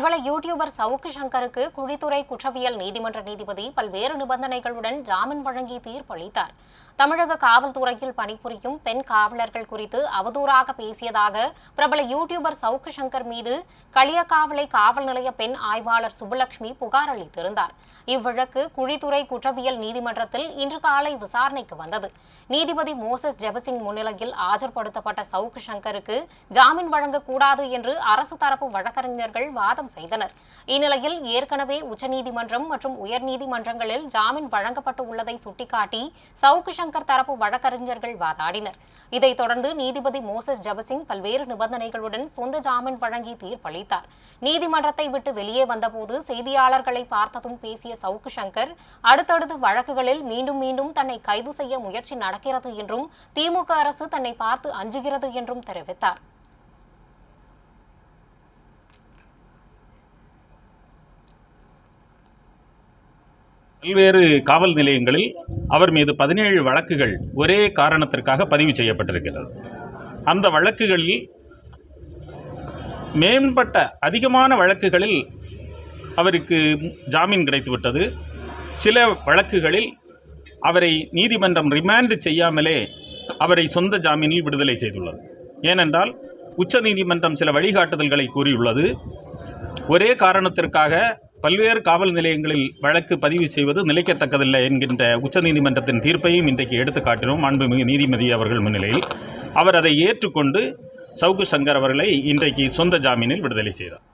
பிரபல யூடியூபர் சவுக்கு சங்கருக்கு குழித்துறை குற்றவியல் நீதிமன்ற நீதிபதி பல்வேறு நிபந்தனைகளுடன் ஜாமீன் வழங்கி தீர்ப்பளித்தார் தமிழக காவல்துறையில் பணிபுரியும் பெண் காவலர்கள் குறித்து அவதூறாக பேசியதாக பிரபல யூடியூபர் சவுக்கு சங்கர் மீது களியக்காவலை காவல் நிலைய பெண் ஆய்வாளர் சுப்புலட்சுமி புகார் அளித்திருந்தார். இவ்வழக்கு குழித்துறை குற்றவியல் நீதிமன்றத்தில் இன்று காலை விசாரணைக்கு வந்தது. நீதிபதி மோசஸ் ஜெபசிங் முன்னிலையில் ஆஜர்படுத்தப்பட்ட சவுக்கு சங்கருக்கு ஜாமீன் வழங்கக்கூடாது என்று அரசு தரப்பு வழக்கறிஞர்கள் வாதம் செய்தனர். இந்நிலையில் ஏற்கனவே உச்சநீதிமன்றம் மற்றும் உயர்நீதிமன்றங்களில் ஜாமீன் வழங்கப்பட்டு உள்ளதை சுட்டிக்காட்டி சவுக்கு சங்கர் தரப்பு வழக்கறிஞர்கள் வாதாடினர். இதைத் தொடர்ந்து நீதிபதி மோசஸ் ஜபசிங் பல்வேறு நிபந்தனைகளுடன் சொந்த ஜாமீன் வழங்கி தீர்ப்பளித்தார். நீதிமன்றத்தை விட்டு வெளியே வந்தபோது செய்தியாளர்களை பார்த்ததும் பேசிய சவுக்கு சங்கர் அடுத்தடுத்து வழக்குகளில் மீண்டும் மீண்டும் தன்னை கைது செய்ய முயற்சி நடக்கிறது என்றும் திமுக அரசு தன்னை பார்த்து அஞ்சுகிறது என்றும் தெரிவித்தார். பல்வேறு காவல் நிலையங்களில் அவர் மீது பதினேழு வழக்குகள் ஒரே காரணத்திற்காக பதிவு செய்யப்பட்டிருக்கிறது. அந்த வழக்குகளில் மேம்பட்ட அதிகமான வழக்குகளில் அவருக்கு ஜாமீன் கிடைத்துவிட்டது. சில வழக்குகளில் அவரை நீதிமன்றம் ரிமாண்ட் செய்யாமலே அவரை சொந்த ஜாமீனில் விடுதலை செய்துள்ளது. ஏனென்றால் உச்சநீதிமன்றம் சில வழிகாட்டுதல்களை கூறியுள்ளது. ஒரே காரணத்திற்காக பல்வேறு காவல் நிலையங்களில் வழக்கு பதிவு செய்வது நிலைக்கத்தக்கதில்லை என்கின்ற உச்சநீதிமன்றத்தின் தீர்ப்பையும் இன்றைக்கு எடுத்து காட்டினோம் மாண்புமிகு நீதிமதி அவர்கள் முன்னிலையில் அவர் அதை ஏற்றுக்கொண்டு சவுகு சங்கர் அவர்களை இன்றைக்கு சொந்த ஜாமீனில் விடுதலை செய்தார்.